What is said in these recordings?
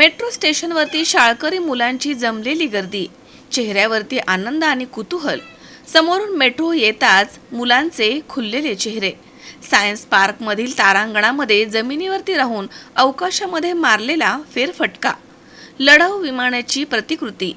Metro स्टेशनवरती शाळकरी मुलांची जमलेली गर्दी. चेहऱ्यावरती आनंद आणि कुतूहल. समोरून मेट्रो येताच मुलांचे खुललेले चेहरे. सायन्स पार्कमधील तारांगणामध्ये जमिनीवरती राहून अवकाशामध्ये मारलेला फेरफटका. लढाऊ विमानाची प्रतिकृती.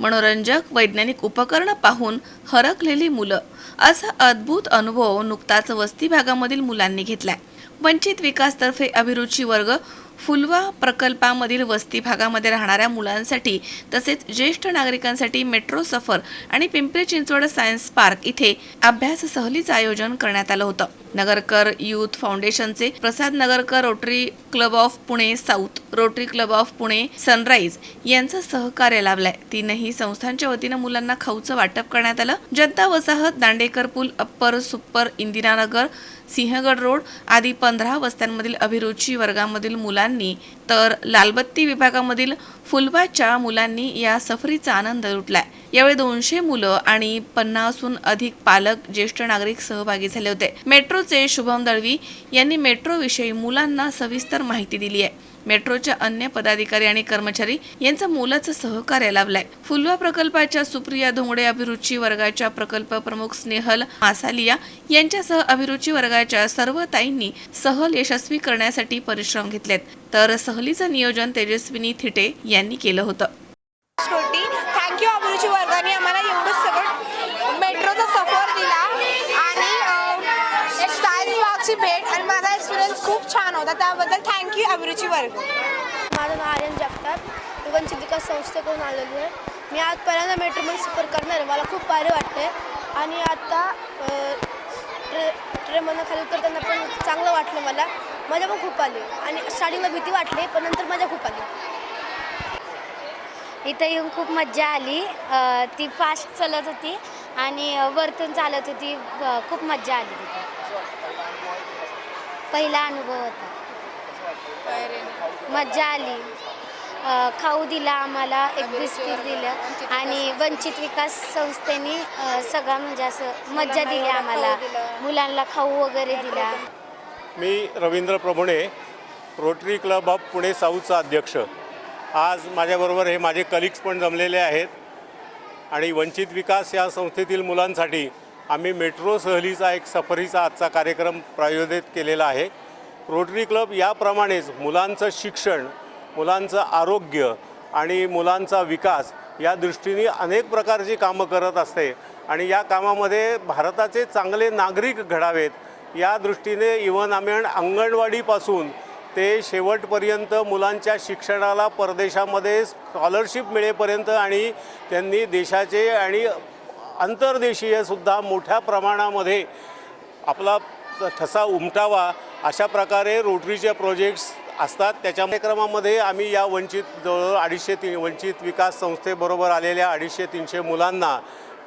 मनोरंजक वैज्ञानिक उपकरणं पाहून हरकलेली मुलं. असा अद्भुत अनुभव नुकताच वस्ती भागामधील मुलांनी घेतलाय. वंचित विकासतर्फे अभिरुची वर्ग फुलवा प्रकल्पामधील वस्ती भागामध्ये राहणाऱ्या मुलांसाठी तसेच ज्येष्ठ नागरिकांसाठी मेट्रो सफर आणि पिंपरी चिंचवड सायन्स पार्क इथे अभ्यास सहलीचं आयोजन करण्यात आलं होतं. नगरकर युथ फाउंडेशनचे Prasad Nagarkar rotary club of Pune south rotary club of Pune sunrise यांचं सहकार्य लाभलंय. तीनही संस्थांच्या वतीनं मुलांना खाऊचं वाटप करण्यात आलं. Janata Vasahat Dandekar Pul upper super Indiranagar Sinhagad road आदी पंधरा वस्त्यांमधील अभिरुची वर्गामधील मुलांना तर लालबत्ती विभागामधील फुलबाच्या मुलांनी या सफरीचा आनंद लुटलाय. यावेळी दोनशे मुलं आणि पन्नासहून अधिक पालक ज्येष्ठ नागरिक सहभागी झाले होते. मेट्रोचे शुभम दळवी यांनी मेट्रोविषयी मुलांना सविस्तर माहिती दिली आहे. मेट्रोच्या अन्य पदाधिकारी आणि कर्मचारी यांचा मोलाचं सहकार्य लाभलाय. फुलवा प्रकल्पाच्या सुप्रिया धोंगडे अभिरुची वर्गाच्या प्रकल्प प्रमुख स्नेहल मासालिया यांच्यासह अभिरुची वर्गाच्या सर्व ताईंनी सहल यशस्वी करण्यासाठी परिश्रम घेतलेत. तर सहलीचं नियोजन तेजस्विनी थिटे यांनी केलं होतं छोटी थँक्यू अभिरुची वर्गाने आम्हाला एवढं सगळं मेट्रोचा सफर दिला आणि भेट आणि माझा एक्सपिरियन्स खूप छान होता. त्याबद्दल थँक्यू अभिरुची वर्ग. माझं नाव आर्यन जगताप. वंचित विकास संस्थेकडून आलेलो आहे. मी आज पहिल्यांदा मेट्रोमध्ये सफर करणार आहे. मला खूप भारी वाटते आणि आता ट्रे ट्रेनमधनं खाली उतरताना पण चांगलं वाटलं मला. मजा पण खूप आली. आणि स्टार्टिंगला भीती वाटली पण नंतर मजा खूप आली. इथं येऊन खूप मज्जा आली. ती फास्ट चालत होती. आणि वरतून चालत होती. खूप मज्जा आली तिथे. पहिला अनुभव होता. मज्जा आली. खाऊ दिला आम्हाला एक बिस्किट दिलं आणि वंचित विकास संस्थेने सगळं म्हणजे असं मज्जा दिली आम्हाला. मुलांना खाऊ वगैरे दिला. मी Ravindra Prabhune rotary club of Pune साऊथचा अध्यक्ष. आज माझ्याबरोबर हे माझे कलिग्स पण जमलेले आहेत. आणि वंचित विकास या संस्थेतील मुलांसाठी आम्ही मेट्रो सहलीचा एक सफरीचा आजचा कार्यक्रम प्रायोजित केलेला आहे. रोटरी क्लब याप्रमाणेच मुलांचं शिक्षण मुलांचं आरोग्य आणि मुलांचा विकास या दृष्टीने अनेक प्रकारची कामं करत असते. आणि या कामामध्ये भारताचे चांगले नागरिक घडावेत या दृष्टीने इवन आम्ही अंगणवाडीपासून ते शेवटपर्यंत मुलांच्या शिक्षणाला परदेशामध्ये स्कॉलरशिप मिळेपर्यंत आणि त्यांनी देशाचे आणि अंतर्देशीय सुद्धा मोठ्या प्रमाणामध्ये आपला ठसा उमटावा अशा प्रकारे रोटरीचे प्रोजेक्ट्स असतात. त्याच्या कार्यक्रमामध्ये आम्ही या वंचित जवळ अडीचशे तीन वंचित विकास संस्थेबरोबर आलेल्या अडीचशे तीनशे मुलांना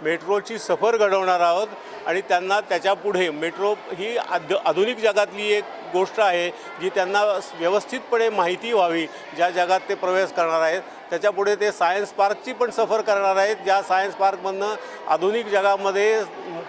मेट्रोची सफर घडवणार आहोत आणि त्यांना त्याच्यापुढे मेट्रो ही आध आधुनिक जगातली एक गोष्ट आहे जी त्यांना व्यवस्थितपणे माहिती व्हावी ज्या जगात ते प्रवेश करणार आहेत. त्याच्यापुढे ते सायन्स पार्कची पण सफर करणार आहेत. ज्या सायन्स पार्कमधनं आधुनिक जगामध्ये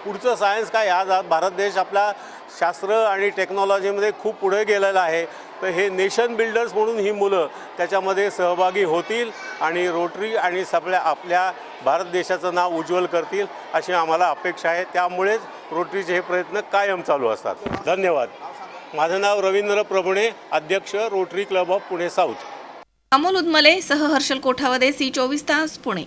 पुढचं सायन्स काय आज भारत देश आपला शास्त्र आणि टेक्नॉलॉजीमध्ये खूप पुढे गेलेला आहे. तर हे नेशन बिल्डर्स म्हणून ही मुलं त्याच्यामध्ये सहभागी होतील आणि रोटरी आणि सगळ्या आपल्या भारत देशाचं नाव उज्ज्वल करतील अशी आम्हाला अपेक्षा आहे. त्यामुळेच रोटरीचे हे प्रयत्न कायम चालू असतात. धन्यवाद. माझं नाव रवींद्र प्रभुणे अध्यक्ष rotary club of Pune south. Amol Udmale सह हर्षल कोठावदे सी चोवीस तास पुणे.